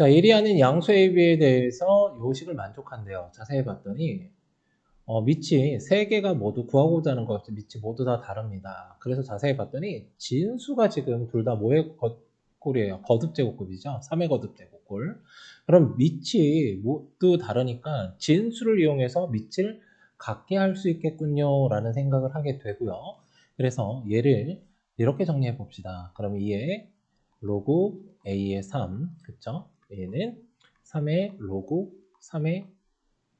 자, 예리하는 양수 AB에 대해서 요식을 만족한대요. 자세히 봤더니 어, 밑이 세 개가 모두 구하고자 하는 것 밑이 모두 다 다릅니다. 그래서 자세히 봤더니 진수가 지금 둘 다 뭐의 꼴이에요? 거듭 제곱꼴이죠. 3의 거듭 제곱꼴. 그럼 밑이 모두 다르니까 진수를 이용해서 밑을 같게 할 수 있겠군요. 라는 생각을 하게 되고요. 그래서 얘를 이렇게 정리해 봅시다. 그럼 이에 로그 A의 3, 그쵸? 얘는 3의 로그 3의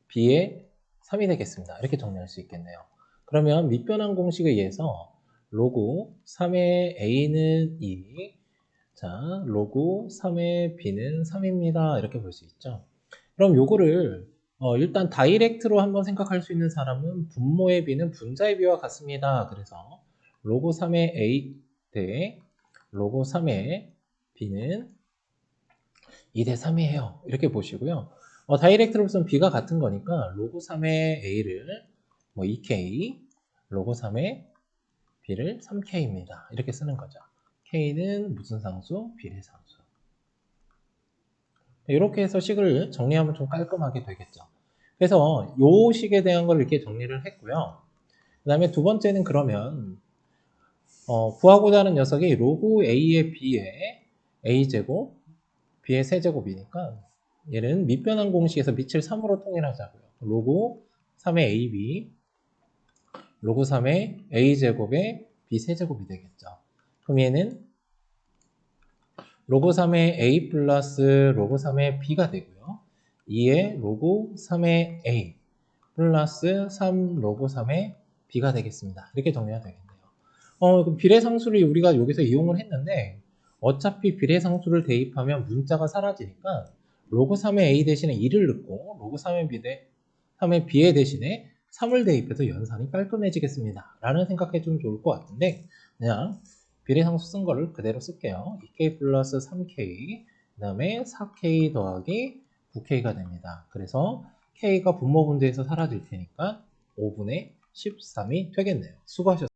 B의 3이 되겠습니다. 이렇게 정리할 수 있겠네요. 그러면 밑변환 공식에 의해서 로그 3의 A는 2, 자, 로그 3의 B는 3입니다. 이렇게 볼 수 있죠. 그럼 요거를 어, 일단 다이렉트로 한번 생각할 수 있는 사람은 분모의 B는 분자의 B와 같습니다. 그래서 로그 3의 A 대 로그 3의 B는 2대 3이에요. 이렇게 보시고요. 어, 다이렉트로 보면 B가 같은 거니까 로그 3의 A를 뭐 2K, 로그 3의 B를 3K입니다. 이렇게 쓰는 거죠. K는 무슨 상수? 비례상수. 이렇게 해서 식을 정리하면 좀 깔끔하게 되겠죠. 그래서 요 식에 대한 걸 이렇게 정리를 했고요. 그 다음에 두 번째는 그러면 어, 구하고자 하는 녀석이 로그 A의 B의 A제곱, B의 세제곱이니까 얘는 밑변환 공식에서 밑을 3으로 통일하자고요. 로그 3의 AB, 로그 3의 A제곱의 B세제곱이 되겠죠. 그럼 얘는 로그 3의 A 플러스 로그 3의 B가 되고요. 2의 로그 3의 A 플러스 3 로그 3의 B가 되겠습니다. 이렇게 정리가 되겠네요. 어, 그럼 비례 상수를 우리가 여기서 이용을 했는데 어차피 비례상수를 대입하면 문자가 사라지니까 로그 3의 A 대신에 2를 넣고 로그 3의 B 대 3의 B의 대신에 3을 대입해서 연산이 깔끔해지겠습니다. 라는 생각해 주면 좋을 것 같은데 그냥 비례상수 쓴 거를 그대로 쓸게요. 2K 플러스 3K 그 다음에 4K 더하기 9K가 됩니다. 그래서 K가 분모분대에서 사라질 테니까 5분의 13이 되겠네요. 수고하셨습니다.